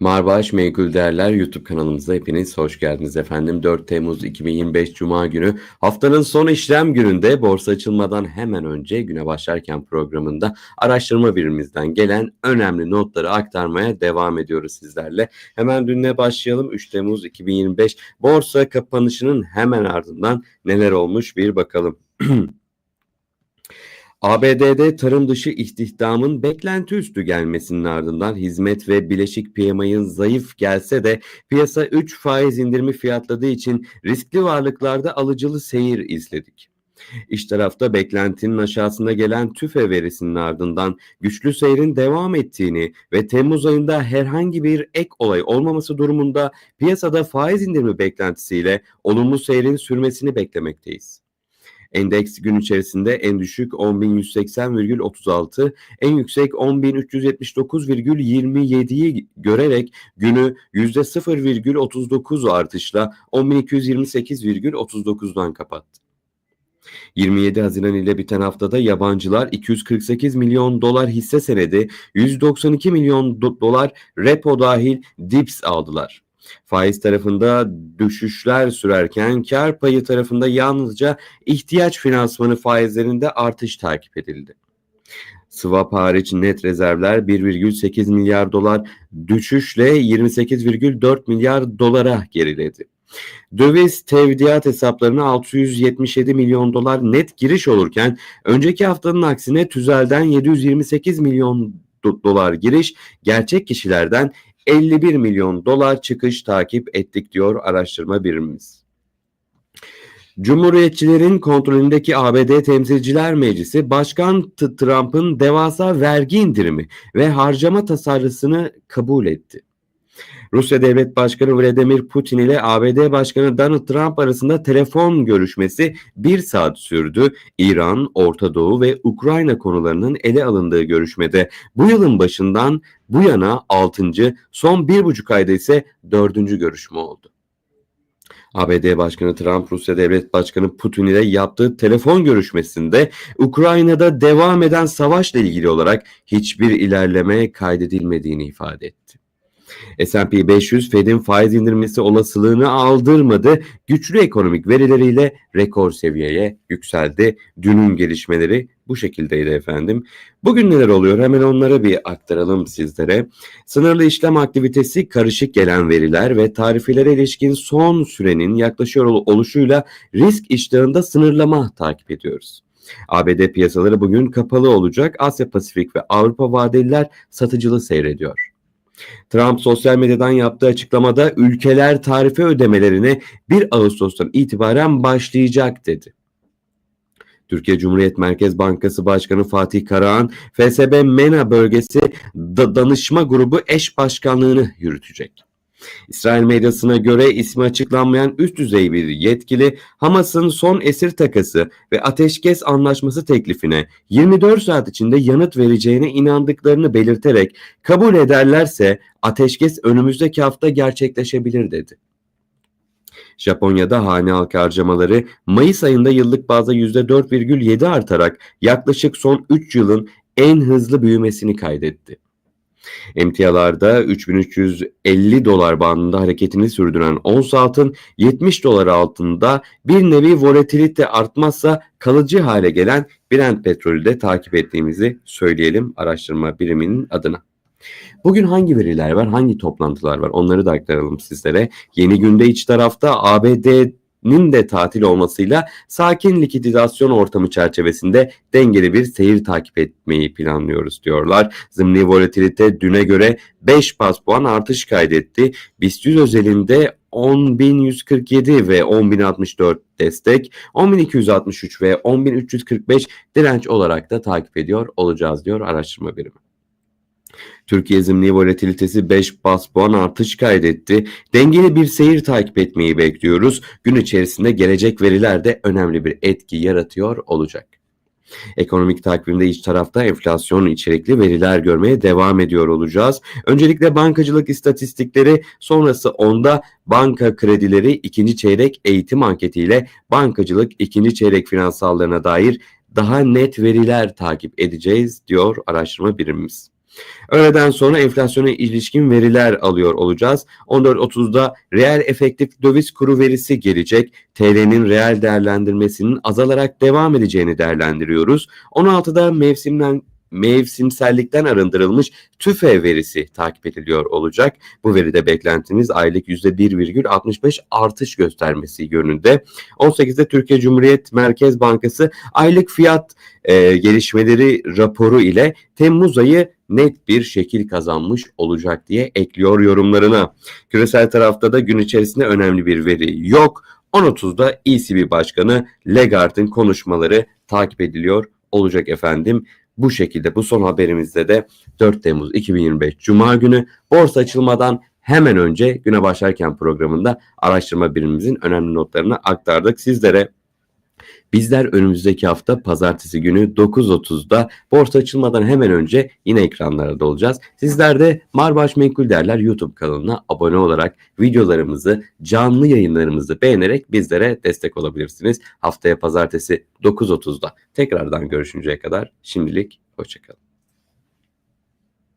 Marbaş Menkul Değerler YouTube kanalımıza hepiniz hoş geldiniz efendim. 4 Temmuz 2025 Cuma günü haftanın son işlem gününde borsa açılmadan hemen önce güne başlarken programında araştırma birimimizden gelen önemli notları aktarmaya devam ediyoruz sizlerle. Hemen dünle başlayalım. 3 Temmuz 2025 borsa kapanışının hemen ardından neler olmuş bir bakalım. ABD'de tarım dışı istihdamın beklenti üstü gelmesinin ardından hizmet ve bileşik PMI'ın zayıf gelse de piyasa 3 faiz indirimi fiyatladığı için riskli varlıklarda alıcılı seyir izledik. İş tarafta beklentinin aşağısına gelen tüfe verisinin ardından güçlü seyrin devam ettiğini ve Temmuz ayında herhangi bir ek olay olmaması durumunda piyasada faiz indirimi beklentisiyle olumlu seyrin sürmesini beklemekteyiz. Endeks gün içerisinde en düşük 10.180,36, en yüksek 10.379,27'yi görerek günü %0,39 artışla 10.228,39'dan kapattı. 27 Haziran ile biten haftada yabancılar 248 milyon dolar hisse senedi, 192 milyon do dolar repo dahil dips aldılar. Faiz tarafında düşüşler sürerken kar payı tarafında yalnızca ihtiyaç finansmanı faizlerinde artış takip edildi. Swap hariç net rezervler 1,8 milyar dolar düşüşle 28,4 milyar dolara geriledi. Döviz tevdiat hesaplarına 677 milyon dolar net giriş olurken önceki haftanın aksine tüzelden 728 milyon dolar giriş, gerçek kişilerden 51 milyon dolar çıkış takip ettik diyor araştırma birimimiz. Cumhuriyetçilerin kontrolündeki ABD Temsilciler Meclisi Başkan Trump'ın devasa vergi indirimi ve harcama tasarrusunu kabul etti. Rusya Devlet Başkanı Vladimir Putin ile ABD Başkanı Donald Trump arasında telefon görüşmesi bir saat sürdü. İran, Orta Doğu ve Ukrayna konularının ele alındığı görüşmede bu yılın başından bu yana 6. son bir buçuk ayda ise 4. görüşme oldu. ABD Başkanı Trump, Rusya Devlet Başkanı Putin ile yaptığı telefon görüşmesinde Ukrayna'da devam eden savaşla ilgili olarak hiçbir ilerleme kaydedilmediğini ifade etti. S&P 500 Fed'in faiz indirmesi olasılığını aldırmadı. Güçlü ekonomik verileriyle rekor seviyeye yükseldi. Dünün gelişmeleri bu şekildeydi efendim. Bugün neler oluyor? Hemen onlara bir aktaralım sizlere. Sınırlı işlem aktivitesi, karışık gelen veriler ve tarifelere ilişkin son sürenin yaklaşıyor oluşuyla risk iştahında sınırlama takip ediyoruz. ABD piyasaları bugün kapalı olacak. Asya Pasifik ve Avrupa vadeliler satıcılı seyrediyor. Trump sosyal medyadan yaptığı açıklamada ülkeler tarife ödemelerine 1 Ağustos'tan itibaren başlayacak dedi. Türkiye Cumhuriyet Merkez Bankası Başkanı Fatih Karahan, FSB MENA bölgesi danışma grubu eş başkanlığını yürütecek. İsrail medyasına göre ismi açıklanmayan üst düzey bir yetkili Hamas'ın son esir takası ve ateşkes anlaşması teklifine 24 saat içinde yanıt vereceğine inandıklarını belirterek kabul ederlerse ateşkes önümüzdeki hafta gerçekleşebilir dedi. Japonya'da hane halkı harcamaları Mayıs ayında yıllık bazda %4,7 artarak yaklaşık son 3 yılın en hızlı büyümesini kaydetti. Emtialarda 3350 dolar bandında hareketini sürdüren ons altın 70 dolar altında bir nevi volatilite artmazsa kalıcı hale gelen Brent petrolü de takip ettiğimizi söyleyelim araştırma biriminin adına. Bugün hangi veriler var, hangi toplantılar var onları da aktaralım sizlere. Yeni günde iç tarafta ABD nin de tatil olmasıyla sakin likidasyon ortamı çerçevesinde dengeli bir seyir takip etmeyi planlıyoruz diyorlar. Zımni volatilite düne göre 5 bas puan artış kaydetti. BIST 100 özelinde 10.147 ve 10.064 destek, 10.263 ve 10.345 direnç olarak da takip ediyor olacağız diyor araştırma birimi. Türkiye zimni volatilitesi 5 bas puan artış kaydetti. Dengeli bir seyir takip etmeyi bekliyoruz. Gün içerisinde gelecek veriler de önemli bir etki yaratıyor olacak. Ekonomik takvimde iç tarafta enflasyon içerikli veriler görmeye devam ediyor olacağız. Öncelikle bankacılık istatistikleri sonrası onda banka kredileri ikinci çeyrek eğitim anketiyle bankacılık ikinci çeyrek finansallarına dair daha net veriler takip edeceğiz diyor araştırma birimimiz. Öğleden sonra enflasyona ilişkin veriler alıyor olacağız. 14.30'da reel efektif döviz kuru verisi gelecek. TL'nin reel değerlendirmesinin azalarak devam edeceğini değerlendiriyoruz. 16'da mevsimden mevsimsellikten arındırılmış TÜFE verisi takip ediliyor olacak. Bu veride beklentimiz aylık %1,65 artış göstermesi yönünde. 18'de Türkiye Cumhuriyet Merkez Bankası aylık fiyat e, gelişmeleri raporu ile Temmuz ayı net bir şekil kazanmış olacak diye ekliyor yorumlarına. Küresel tarafta da gün içerisinde önemli bir veri yok. 10.30'da ECB Başkanı Lagarde'ın konuşmaları takip ediliyor olacak efendim. Bu şekilde bu son haberimizde de 4 Temmuz 2025 Cuma günü borsa açılmadan hemen önce güne başlarken programında araştırma birimimizin önemli notlarını aktardık sizlere. Bizler önümüzdeki hafta pazartesi günü 9.30'da borsa açılmadan hemen önce yine ekranlarda olacağız. Sizler de Marbaş Menkul Değerler YouTube kanalına abone olarak videolarımızı, canlı yayınlarımızı beğenerek bizlere destek olabilirsiniz. Haftaya pazartesi 9.30'da tekrardan görüşünceye kadar şimdilik hoşçakalın.